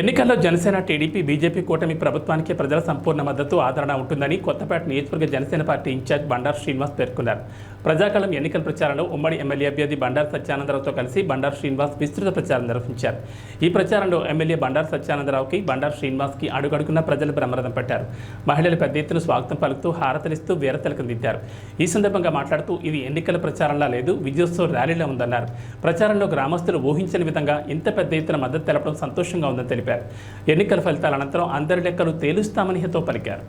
ఎన్నికల్లో Janasena TDP BJP కూటమి ప్రభుత్వానికి ప్రజల సంపూర్ణ మద్దతు ఆదరణ ఉంటుందని కొత్తపేట నియోజకవర్గ జనసేన పార్టీ ఇన్ఛార్జ్ బండారు శ్రీనివాస్ పేర్కొన్నారు. ప్రజాకాలం ఎన్నికల ప్రచారంలో ఉమ్మడి ఎమ్మెల్యే అభ్యర్థి బండారు సత్యానందరావుతో కలిసి బండారు శ్రీనివాస్ విస్తృత ప్రచారం నిర్వహించారు. ఈ ప్రచారంలో ఎమ్మెల్యే బండారు సత్యానందరావుకి బండారు శ్రీనివాస్కి అడుగడుగున ప్రజలు బ్రహ్మరథం పట్టారు. మహిళలు పెద్ద ఎత్తున స్వాగతం పలుకుతూ హారతలిస్తూ వీరతలకం దిద్దారు. ఈ సందర్భంగా మాట్లాడుతూ ఇది ఎన్నికల ప్రచారంలా లేదు విజయోత్సవ ర్యాలీలో ఉందన్నారు. ప్రచారంలో గ్రామస్తులు ఊహించని విధంగా ఇంత పెద్ద ఎత్తున మద్దతు తెలపడం సంతోషంగా ఉందని తెలిపారు. ఎన్నికల ఫలితాల అనంతరం అందరి లెక్కలు తేలుస్తామని హితో పలికారు.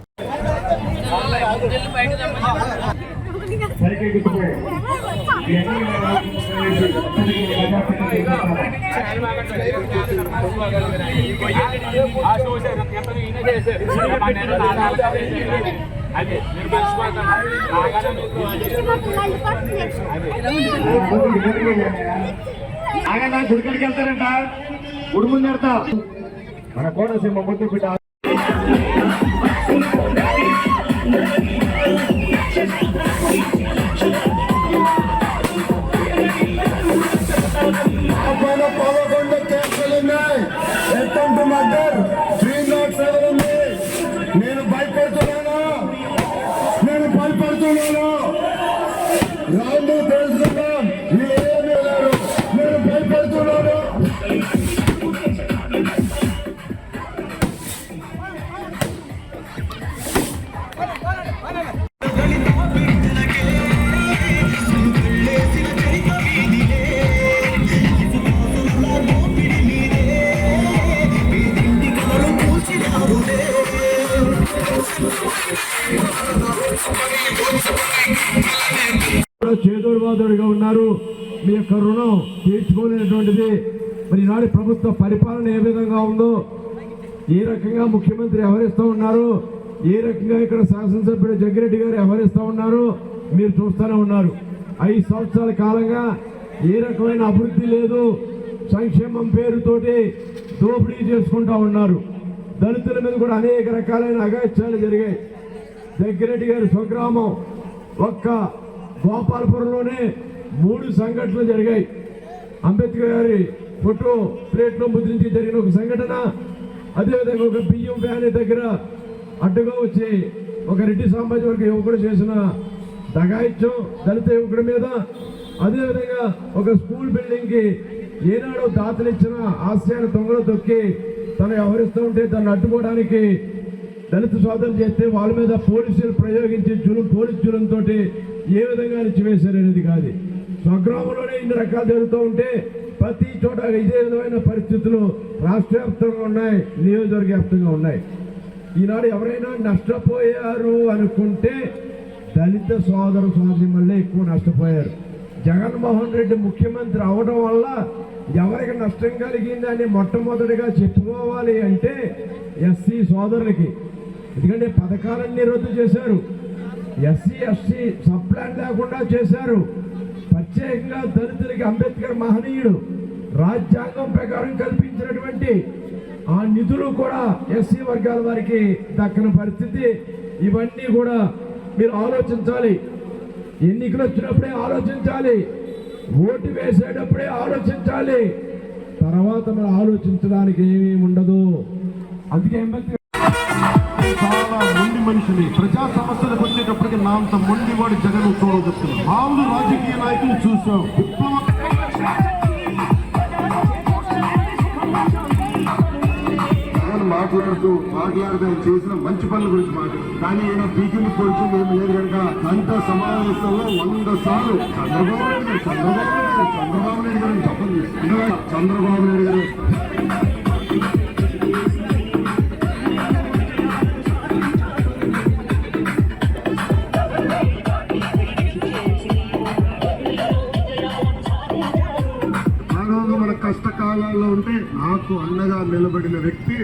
అదే మీరు మర్చిపోతాను గుడికడికి వెళ్తారంట గుడి ముందు వెళ్తా మన కోనసీమ ముద్దు బిడ్డ కూడా చేదోడువాదోడుగా ఉన్నారు. మీ యొక్క రుణం తీర్చుకోలేనటువంటిది. మరి నాడు ప్రభుత్వ పరిపాలన ఏ విధంగా ఉందో ఏ రకంగా ముఖ్యమంత్రి వ్యవహరిస్తూ ఉన్నారు ఏ రకంగా ఇక్కడ శాసనసభ్యుడు జగ్గిరెడ్డి గారు వ్యవహరిస్తూ ఉన్నారు మీరు చూస్తూనే ఉన్నారు. ఐదు సంవత్సరాల కాలంగా ఏ రకమైన అభివృద్ధి లేదు. సంక్షేమం పేరుతోటి దోపిడీ చేసుకుంటూ ఉన్నారు. దళితుల మీద కూడా అనేక రకాలైన అగాత్యాలు జరిగాయి. జగ్గిరెడ్డి గారి స్వగ్రామం ఒక్క గోపాలపురంలోనే మూడు సంఘటనలు జరిగాయి. అంబేద్కర్ గారి ఫోటో ప్లేట్లో ముద్రించి జరిగిన ఒక సంఘటన అదేవిధంగా ఒక బియ్యం వ్యాన్ దగ్గర అడ్డుగా వచ్చి ఒక రెడ్డి సామాజిక వర్గ యువకుడు చేసిన దగాయిత్యం దళిత యువకుడి మీద అదేవిధంగా ఒక స్కూల్ బిల్డింగ్కి ఏనాడో దాతలిచ్చిన ఆశయాన్ని తొంగలు తొక్కి తను వ్యవహరిస్తూ ఉంటే దాన్ని అడ్డుకోవడానికి దళిత సోదరులు చేస్తే వాళ్ళ మీద పోలీసులు ప్రయోగించి జులం పోలీస్ జులంతో ఏ విధంగా అణిచివేశారు కాదు. స్వగ్రామంలోనే ఇన్ని రకాలు జరుగుతూ ఉంటే ప్రతి చోట ఇదే విధమైన పరిస్థితులు రాష్ట్ర వ్యాప్తంగా ఉన్నాయి నియోజకవర్గ వ్యాప్తంగా ఉన్నాయి. ఈనాడు ఎవరైనా నష్టపోయారు అనుకుంటే దళిత సోదర సోదరిమల్లే ఎక్కువ నష్టపోయారు. జగన్మోహన్ రెడ్డి ముఖ్యమంత్రి అవడం వల్ల ఎవరికి నష్టం కలిగిందని మొట్టమొదటిగా చెప్పుకోవాలి అంటే ఎస్సీ సోదరులకి. ఎందుకంటే పథకాలన్నీ రద్దు చేశారు. ఎస్సీ ఎస్టీ సబ్ ప్లాన్ లేకుండా చేశారు. ప్రత్యేకంగా దళితులకి అంబేద్కర్ మహనీయుడు రాజ్యాంగం ప్రకారం కల్పించినటువంటి ఆ నిధులు కూడా ఎస్సీ వర్గాల వారికి దక్కని పరిస్థితి. ఇవన్నీ కూడా మీరు ఆలోచించాలి. ఎన్నికలు వచ్చినప్పుడే ఆలోచించాలి. ఓటు వేసేటప్పుడే ఆలోచించాలి. తర్వాత మనం ఆలోచించడానికి ఏమీ ఉండదు. అందుకే అంబేద్కర్ చాలా మొండి మనిషిని ప్రజా సమస్యలకు వచ్చేటప్పటికి నా అంత మొండి వాడు జగన్ చూడవు చెప్తున్నాను మామూలు రాజకీయ నాయకులు చూసాం. విప్లవ మాట్లాడుతూ మాట్లాడుతూ చేసిన మంచి పనుల గురించి మాట్లాడు. కానీ ఈయన పీకిని పొడిచింది ఏమి లేదు కనుక అంత సమావేశంలో వంద సార్లు చంద్రబాబు నాయుడు చంద్రబాబు నాయుడు చంద్రబాబు నాయుడు గారు తప్పని చంద్రబాబు నాయుడు గారు విభాగాల్లో ఉంటే నాకు అండగా నిలబడిన వ్యక్తి